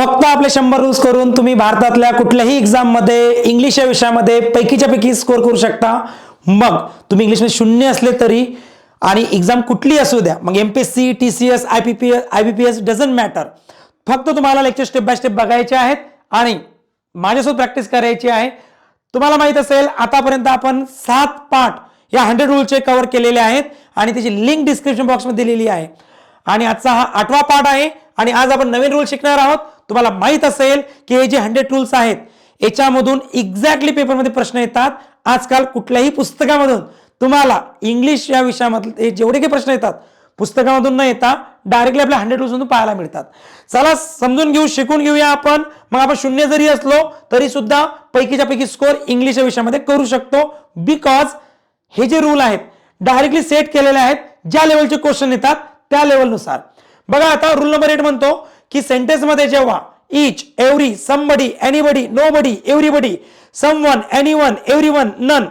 फक्त आपले शंभर रूल्स करून तुम्ही भारतातल्या कुठल्याही एक्झाममध्ये इंग्लिश या विषयामध्ये पैकीच्या पैकी स्कोर करू शकता. मग तुम्ही इंग्लिशमध्ये शून्य असले तरी आणि एक्झाम कुठली असू द्या मग M P S C T C S I P P S I B P S doesn't matter फक्त तुम्हाला लेक्चर स्टेप बाय स्टेप बघायचे आहेत आणि माझ्यासोबत प्रॅक्टिस करायची आहे. तुम्हाला माहीत असेल आतापर्यंत आपण सात पाठ या हंड्रेड रूलचे कव्हर केलेले आहेत आणि त्याची लिंक डिस्क्रिप्शन बॉक्समध्ये दिलेली आहे. आणि आजचा हा आठवा पाठ आहे आणि आज आपण नवीन रूल शिकणार आहोत. तुम्हाला माहीत असेल की हे जे हंड्रेड रूल्स आहेत याच्यामधून एक्झॅक्टली पेपरमध्ये प्रश्न येतात. आजकाल कुठल्याही पुस्तकामधून तुम्हाला इंग्लिश या विषयामधले जेवढे काही प्रश्न येतात पुस्तकामधून न येता डायरेक्टली आपल्या हंड्रेड रूल्स मधून पाहायला मिळतात. चला समजून घेऊ शिकून घेऊया आपण. मग आपण शून्य जरी असलो तरी सुद्धा पैकीच्या पैकी स्कोर इंग्लिश या विषयामध्ये करू शकतो. बिकॉज हे जे रूल आहेत डायरेक्टली सेट केलेले आहेत ज्या लेवलचे क्वेश्चन येतात त्या लेवलनुसार बघा आता रूल नंबर एट म्हणतो. की सेंटेन्समध्ये जेव्हा each every somebody anybody nobody everybody someone anyone everyone none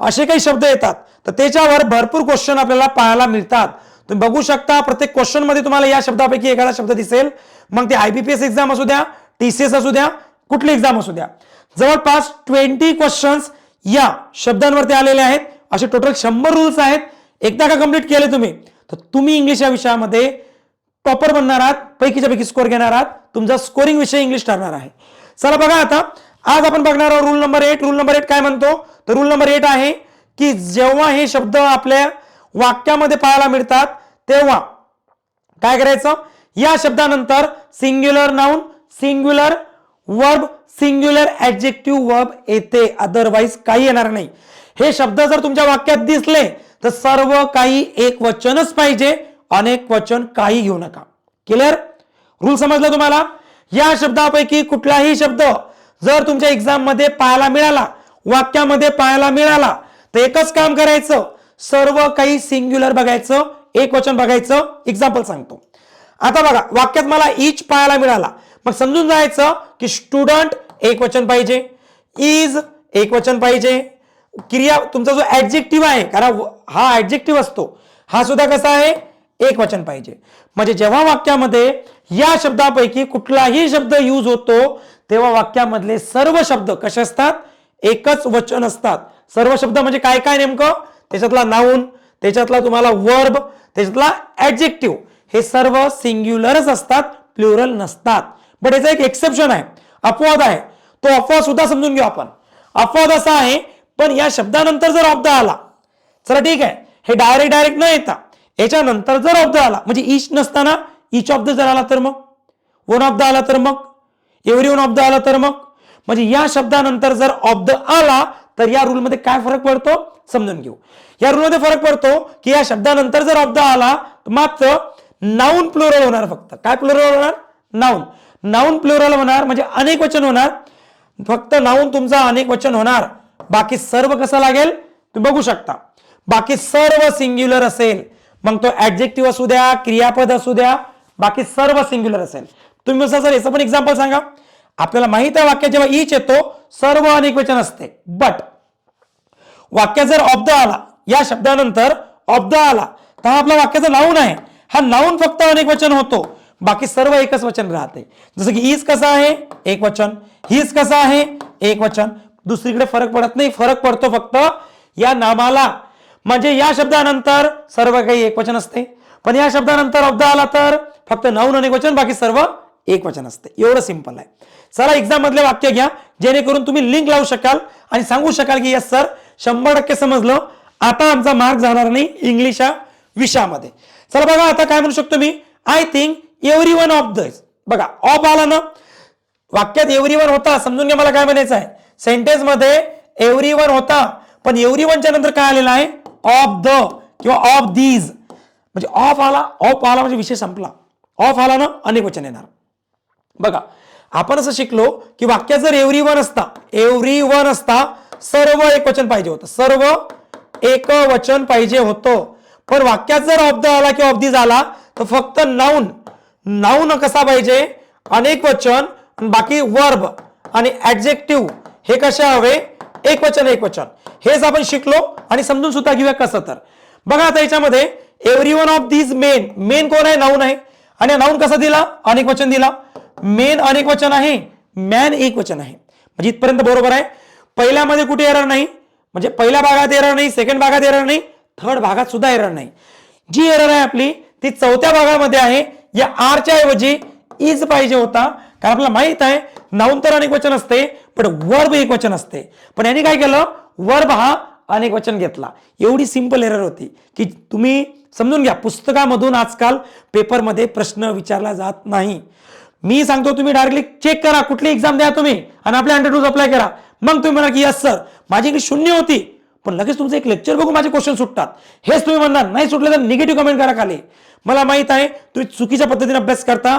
असे काही शब्द येतात. तर त्याच्यावर भरपूर क्वेश्चन आपल्याला पाहायला मिळतात. तुम्ही बघू शकता प्रत्येक क्वेश्चनमध्ये तुम्हाला या शब्दापैकी एखादा शब्द दिसेल. मग ते आयबीपीएस एक्झाम असू द्या टीसीएस असू द्या कुठली एक्झाम असू द्या. जवळपास ट्वेंटी क्वेश्चन्स या शब्दांवरती आलेले आहेत. असे टोटल शंभर रूल्स आहेत. एकदा का कंप्लीट केले तुम्ही तर तुम्ही इंग्लिश या विषयामध्ये टॉपर बनणार आहात पैकीच्या पैकी स्कोर घेणार आहात तुमचा स्कोरिंग विषय इंग्लिश ठरणार आहे. चला बघा आता आज आपण बघणार आहोत rule number eight rule number eight काय म्हणतो? तर रूल नंबर एट आहे की जेव्हा हे शब्द आपल्या वाक्यामध्ये पाहायला मिळतात तेव्हा काय करायचं? या शब्दानंतर singular noun singular verb singular adjective verb येते. अदरवाईज काही येणार नाही. हे शब्द जर तुमच्या वाक्यात दिसले तर सर्व काही एक वचनच पाहिजे. अनेक वचन काही घेऊ नका. क्लिअर रूल समजला तुम्हाला? या शब्दापैकी कुठलाही शब्द जर तुमच्या एक्झाममध्ये पाहायला मिळाला वाक्यामध्ये पाहायला मिळाला तर एकच काम करायचं सर्व काही सिंग्युलर बघायचं एक वचन बघायचं एक्झाम्पल सांगतो. आता बघा वाक्यात मला इच पाहायला मिळाला. मग समजून जायचं की स्टुडंट एक वचन पाहिजे इज एक वचन पाहिजे. क्रिया तुमचा जो ऍडजेक्टिव्ह आहे कारण हा ऍडजेक्टिव्ह असतो हा सुद्धा कसा आहे? एक वचन पाहिजे. म्हणजे जेव्हा वाक्यामध्ये या शब्दापैकी कुठलाही शब्द यूज होतो तेव्हा वाक्यामधले सर्व शब्द कसे असतात? एकच वचन असतात. सर्व शब्द म्हणजे काय काय नेमकं? त्याच्यातला नाऊन त्याच्यातला तुम्हाला वर्ब त्याच्यातला ऍडजेक्टिव्ह हे सर्व सिंग्युलरच असतात प्लुरल नसतात. बट याचा एक एक्सेप्शन आहे. अपवाद आहे. तो अपवाद सुद्धा समजून घेऊ आपण. अपवाद असा आहे पण या शब्दानंतर जर ऑब्द आला चला ठीक आहे. हे डायरेक्ट डायरेक्ट न येता याच्यानंतर जर ऑफ द आला म्हणजे इच नसताना इच ऑफ द जर आला तर मग? वन ऑफ द आला तर मग? एव्हरी वन ऑफ द आला तर मग? म्हणजे या शब्दानंतर जर ऑफ द आला तर या रूलमध्ये काय फरक पडतो? समजून घेऊ. या रूलमध्ये फरक पडतो की या शब्दानंतर जर ऑफ द आला तर मात्र नाऊन प्लोरल होणार फक्त. काय प्लोरल होणार? नाऊन नाऊन प्लोरल होणार म्हणजे अनेक वचन होणार. फक्त नाऊन तुमचा अनेक वचन होणार. बाकी सर्व कसं लागेल? तुम्ही बघू शकता. बाकी सर्व सिंग्युलर असेल. मग तो ऍडजेक्टिव्ह असू द्या क्रियापद असू द्या बाकी सर्व सिंग्युलर असेल. तुम्ही सर याचं पण एक्झाम्पल सांगा. आपल्याला माहीत आहे वाक्यात जेव्हा इच येतो सर्व अनेक वचन असते. बट वाक्यात जर ऑफ द आला या शब्दानंतर ऑफ द आला तर हा आपला वाक्याचा नाऊन आहे. हा नाऊन फक्त अनेक वचन होतो. बाकी सर्व एकच वचन राहते. जसं की इज कसं आहे? एक वचन. हीज कसं आहे? एक वचन. दुसरीकडे फरक पडत नाही. फरक पडतो फक्त या नामाला. म्हणजे या शब्दानंतर सर्व काही एक वचन असते. पण या शब्दानंतर ऑफ द आला तर फक्त नाऊन अनेक वचन बाकी सर्व एक वचन असते. एवढं सिंपल आहे. चला एक्झाम मधले वाक्य घ्या जेणेकरून तुम्ही लिंक लावू शकाल आणि सांगू शकाल की यस सर शंभर टक्के समजलं. आता आमचा मार्क जाणार नाही इंग्लिश या विषयामध्ये. चला बघा आता काय म्हणू शकतो मी? I think every one of the बघा ऑफ आला ना वाक्यात एव्हरी वन होता समजून घ्या मला काय म्हणायचं आहे. सेंटेन्समध्ये एव्हरी वन होता पण एव्हरी वनच्या नंतर काय आलेलं आहे? ऑफ द किंवा ऑफ दीज म्हणजे ऑफ आला ऑफ आला म्हणजे विषय संपला. ऑफ आला ना अनेक वचन येणार. बघा आपण असं शिकलो की वाक्यात जर एव्हरी वन असता एव्हरी वन असता सर्व एक वचन पाहिजे होतं. सर्व एक वचन पाहिजे होतं. पण वाक्यात जर ऑफ द आला किंवा ऑफ दी आला तर फक्त नाऊन नाऊन कसा पाहिजे? अनेक वचन बाकी वर्ब आणि ऍडजेक्टिव्ह हे कसे हवे? एक वचन एक वचन. हेच आपण शिकलो आणि समजून सुद्धा घेऊया कसं तर. बघा आता याच्यामध्ये every one of these men men कोण आहे? नाऊन आहे. आणि नाऊन कसा दिला? अनेक वचन दिला. मेन अनेक वचन आहे मॅन एक वचन आहे. म्हणजे इथपर्यंत बरोबर आहे. पहिल्यामध्ये कुठे येणार नाही? म्हणजे पहिल्या भागात येणार नाही सेकंड भागात येणार नाही थर्ड भागात सुद्धा येणार नाही. जी एरर आहे आपली ती चौथ्या भागामध्ये आहे. या आरच्या ऐवजी इज पाहिजे होता. कारण आपल्याला माहीत आहे नाऊन तर अनेक वचन असते पण वर्ब एक वचन असते. पण यांनी काय केलं? वर्ब हा अनेक वचन घेतला. एवढी सिंपल एरर होती की तुम्ही समजून घ्या पुस्तकामधून आजकाल पेपरमध्ये प्रश्न विचारला जात नाही. मी सांगतो तुम्ही डायरेक्टली चेक करा कुठली एक्झाम द्या तुम्ही आणि आपल्या हंड्रेड रूज अप्लाय करा. मग तुम्ही म्हणा की यस सर माझी इकडे शून्य होती पण लगेच तुमचं एक लेक्चर बघू माझे क्वेश्चन सुटतात. हेच तुम्ही म्हणणार नाही सुटले तर निगेटिव्ह कमेंट करा खाली. मला माहीत आहे तुम्ही चुकीच्या पद्धतीने अभ्यास करता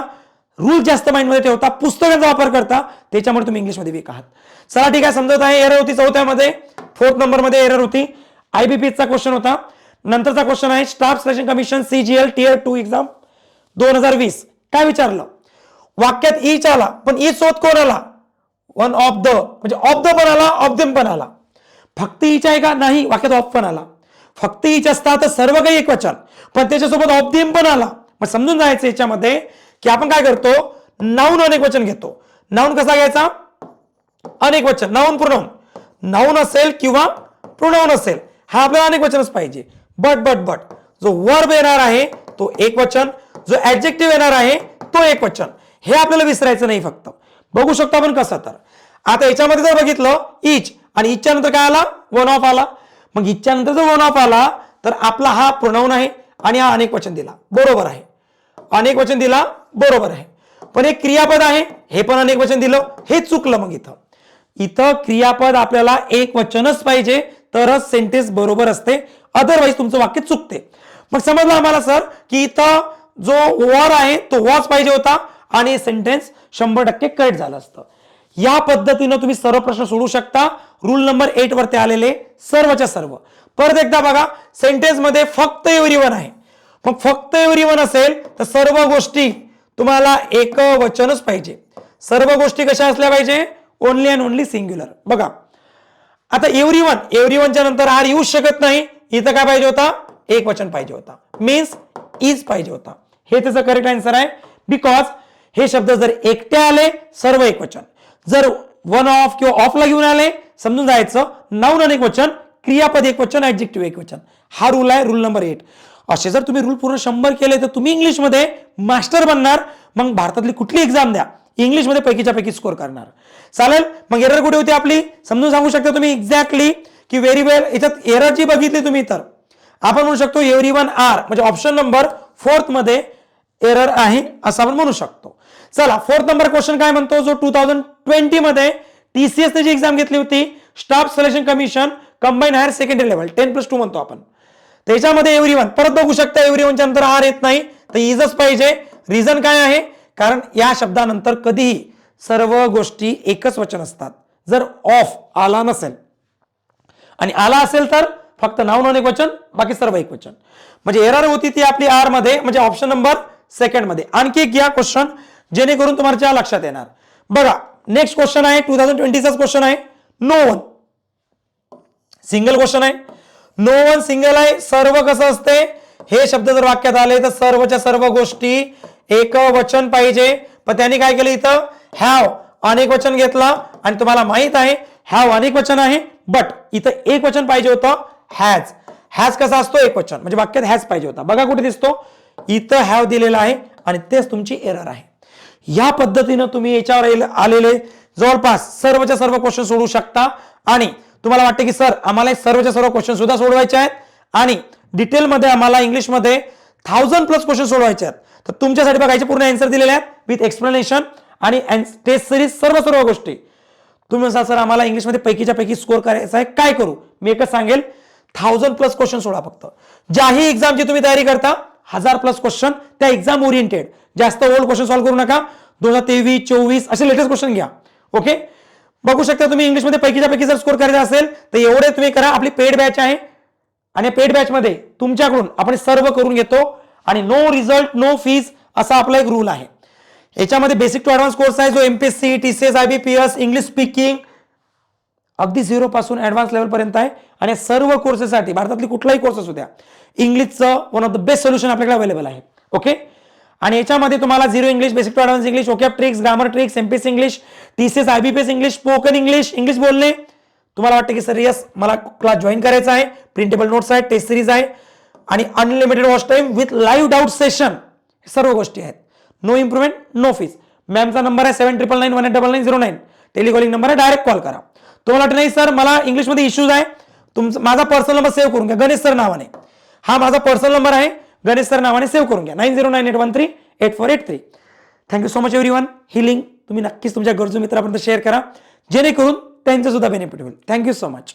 रूल जास्त माइंडमध्ये ठेवता पुस्तकांचा वापर करता त्याच्यामुळे तुम्ही इंग्लिशमध्ये वीक आहात. चला ठीक आहे समजत आहे एरर होती चौथ्यामध्ये. फोर्थ नंबरमध्ये एरर होती. आयबीपीचा क्वेश्चन होता. नंतरचा क्वेश्चन आहे staff selection commission CGL tier two exam दोन हजार वीस. काय विचारलं? वाक्यात ईच आला पण ई शोध कोण आला? वन ऑफ द म्हणजे ऑफ द पण आला ऑफ देम पण आला. फक्त ईच आहे का? नाही वाक्यात ऑफ पण आला. फक्त ईच असता तर सर्व काही एक वचन. पण त्याच्यासोबत ऑफ देम पण आला. मग समजून जायचं याच्यामध्ये की आपण काय करतो? नाऊन अनेक वचन घेतो. नाऊन कसा घ्यायचा? अनेक वचन. नाऊन प्रोनाऊन नाऊन असेल किंवा प्रोनाऊन असेल हा आपल्याला अनेक वचनच पाहिजे. But but but. जो वर्ब येणार आहे तो एक वचन. जो ऍडजेक्टिव्ह येणार आहे तो एक वचन. हे आपल्याला विसरायचं नाही फक्त. बघू शकतो आपण कसं तर. आता याच्यामध्ये जर बघितलं इच आणि इच्छा नंतर काय आला? वन ऑफ आला. मग इच्छा नंतर जर वन ऑफ आला तर आपला हा प्रोनाऊन आहे आणि हा अनेक वचन दिला. बरोबर आहे. अनेक वचन दिला बरोबर आहे. पण एक क्रियापद आहे हे पण अनेक वचन दिलं हे चुकलं मग इथं. इथं क्रियापद आपल्याला एक वचनच पाहिजे तरच सेंटेन्स बरोबर असते अदरवाईज तुमचं वाक्य चुकते. मग समजलं आम्हाला सर की इथं जो वॉर आहे तो वॉच पाहिजे होता आणि सेंटेन्स शंभर टक्के करेक्ट झालं असतं. या पद्धतीनं तुम्ही सर्व प्रश्न सोडू शकता. रूल नंबर एट वरती आलेले सर्वच्या सर्व. परत एकदा बघा सेंटेन्समध्ये फक्त एव्हरी वन आहे. मग फक्त एव्हरी असेल तर सर्व गोष्टी तुम्हाला एक वचनच पाहिजे. सर्व गोष्टी कशा असल्या पाहिजे? ओनली अँड ओनली सिंग्युलर बघा. आता एव्हरी वन एव्हरी वनच्या नंतर आर येऊ शकत नाही. इथं काय पाहिजे होता? एक वचन पाहिजे होता. मीन्स इज पाहिजे होता. हे त्याचं करेक्ट आन्सर आहे. बिकॉज हे शब्द जर एकटे आले सर्व एक वचन. जर वन ऑफ किंवा ऑफला घेऊन आले समजून जायचं. नाऊन अनेक वचन क्रियापद एक वचन ऍडजेक्टिव्ह एक वचन. हा रूल आहे रूल नंबर एट असे जर तुम्ही रूल पूर्ण शंभर केले तर तुम्ही इंग्लिशमध्ये मास्टर बनणार. मग भारतातली कुठली एक्झाम द्या? इंग्लिशमध्ये पैकीच्या पैकी स्कोर करणार. चालेल? मग एरर कुठे होती आपली? समजून सांगू शकता तुम्ही एक्झॅक्टली की व्हेरी वेल याच्यात एरर जी बघितली तुम्ही तर. आपण म्हणू शकतो एव्हरी वन आर म्हणजे ऑप्शन नंबर फोर्थमध्ये एरर आहे असं आपण म्हणू शकतो. चला फोर्थ नंबर क्वेश्चन काय म्हणतो? जो टू थाउजंड ट्वेंटी मध्ये टीसीएसने जी एक्झाम घेतली होती staff selection commission combine higher secondary level ten plus two म्हणतो आपण. त्याच्यामध्ये एव्हरी वन परत बघू शकता एव्हरी म्हणजे वनच्या नंतर आर येत नाही. तर इजच पाहिजे. रिझन काय आहे? कारण या शब्दानंतर कधीही सर्व गोष्टी एकच वचन असतात. जर ऑफ आला नसेल. आणि आला असेल तर फक्त नाव एक वचन बाकी सर्व एक वचन. म्हणजे एरर होती ती आपली आरमध्ये म्हणजे ऑप्शन नंबर सेकंडमध्ये. आणखी एक घ्या क्वेश्चन जेणेकरून तुम्हाला लक्षात येणार. बघा नेक्स्ट क्वेश्चन आहे टू थाउजंड ट्वेंटीचाच क्वेश्चन आहे. नो वन सिंगल क्वेश्चन आहे. नो वन सिंगल आहे. सर्व कसं असते? हे शब्द जर वाक्यात आले तर सर्वच्या सर्व गोष्टी एक वचन पाहिजे. पण त्यांनी काय केलं इथं? हॅव अनेक वचन घेतला. आणि तुम्हाला माहीत आहे हॅव अनेक वचन आहे बट इथं एक वचन पाहिजे होतं हॅज हॅज कसा असतो? एक वचन. म्हणजे वाक्यात हॅज पाहिजे होता. बघा कुठे दिसतो? इथं हॅव दिलेला आहे आणि तेच तुमची एरर आहे. या पद्धतीनं तुम्ही याच्यावर आलेले जवळपास सर्वच्या सर्व क्वेश्चन सोडू शकता. आणि तुम्हाला वाटते की सर आम्हाला सर्वच्या सर्व क्वेश्चन सुद्धा सोडवायचे आहेत आणि डिटेलमध्ये आम्हाला इंग्लिशमध्ये थाउजंड प्लस क्वेश्चन सोडवायचे आहेत. तर तुमच्यासाठी बघायचे पूर्ण आन्सर दिलेले आहेत विथ एक्सप्लेनेशन आणि टेस्ट सिरीज सर्व सर्व गोष्टी. तुम्ही म्हणता सर आम्हाला इंग्लिशमध्ये पैकीच्या पैकी स्कोर करायचा आहे काय करू? मी एकच सांगेल थाउजंड प्लस क्वेश्चन सोडा फक्त. ज्याही एक्झामची तुम्ही तयारी करता हजार प्लस क्वेश्चन त्या एक्झाम ओरिएंटेड जास्त ओल्ड क्वेश्चन सॉल्व्ह करू नका. दोन हजार तेवीस चोवीस असे लेटेस्ट क्वेश्चन घ्या. ओके बघू शकता तुम्ही इंग्लिशमध्ये पैकीच्या पैकी जर स्कोर करायचा असेल तर एवढे तुम्ही करा. आपली पेड बॅच आहे. आणि पेड बॅच मध्ये तुमच्याकडून आपण सर्व करून घेतो. आणि नो रिझल्ट नो फीज असा आपला एक रूल आहे. याच्यामध्ये बेसिक टू ऍडव्हान्स कोर्स आहे जो MPSC P S English speaking अगदी झिरोपासून पासून ऍडव्हान्स लेवल पर्यंत आहे. आणि सर्व कोर्सेससाठी भारतातली कुठलाही कोर्स असू द्या इंग्लिशचं one of the best solution आपल्याकडे अवेलेबल आहे. ओके आणि याच्यामध्ये तुम्हाला zero English basic to advance English okay tricks grammar tricks MPS English TCS IBPS English spoken English English बोलणे. तुम्हाला वाटतं की सर यस मला क्लास जॉईन करायचा आहे. प्रिंटेबल नोट्स आहे टेस्ट सिरीज आहे. आणि unlimited watch time with live doubt session सर्व गोष्टी आहेत. नो इम्प्रुव्हमेंट नो फीस मॅमचा नंबर आहे seven triple nine one eight double nine zero nine telecalling number आहे डायरेक्ट कॉल करा. तुम्हाला वाटतं नाही सर मला इंग्लिशमध्ये इश्यूज आहे. तुमचा माझा पर्सनल नंबर सेव्ह करून घ्या. गणेश सर नावाने. हा माझा पर्सनल नंबर आहे. गणेश सर नावाने सेव्ह करून घ्या. Nine zero nine eight one three eight four eight three thank you so much every one he link तुम्ही नक्कीच तुमच्या गरजू मित्रापर्यंत शेअर करा. जेणेकरून त्यांचं सुद्धा बेनिफिट होईल थँक्यू सो मच